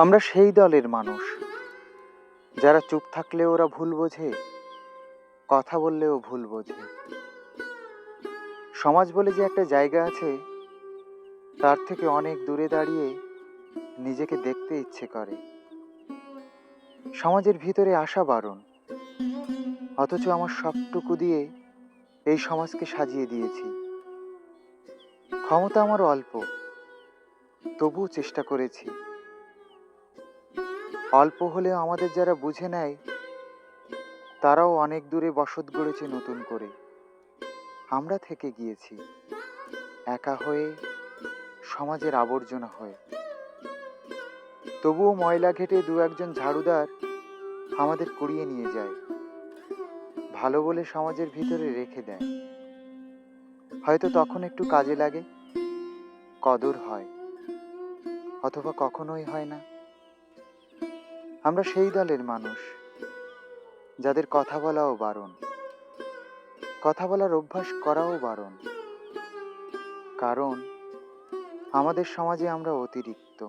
আমরা সেই দলের মানুষ। যারা চুপ থাকলেও ওরা ভুল বোঝে, কথা বললেও ভুল বোঝে। সমাজ বলে যে একটা জায়গা আছে, তার থেকে অনেক দূরে দাঁড়িয়ে নিজেকে দেখতে ইচ্ছে করে। সমাজের ভিতরে আসা বারণ, অথচ আমার সবটুকু দিয়ে এই সমাজকে সাজিয়ে দিয়েছি। ক্ষমতা আমার অল্প, তবুও চেষ্টা করেছি। অল্প হলেও আমাদের যারা বুঝে নেয়, তারাও অনেক দূরে বসত গড়েছে নতুন করে। আমরা থেকে গিয়েছি, একা হয়ে সমাজের আবর্জনা হয়ে। তবুও ময়লা ঘেটে দু একজন ঝাড়ুদার আমাদের কুড়িয়ে নিয়ে যায়। ভালো বলে সমাজের ভিতরে রেখে দেয়। হয়তো তখন একটু কাজে লাগে, কদর হয়, অথবা কখনোই হয় না। আমরা সেই দলের মানুষ, যাদের কথা বলাও বারণ, কথা বলার অভ্যাস করাও বারণ। কারণ, আমাদের সমাজে আমরা অতিরিক্ত।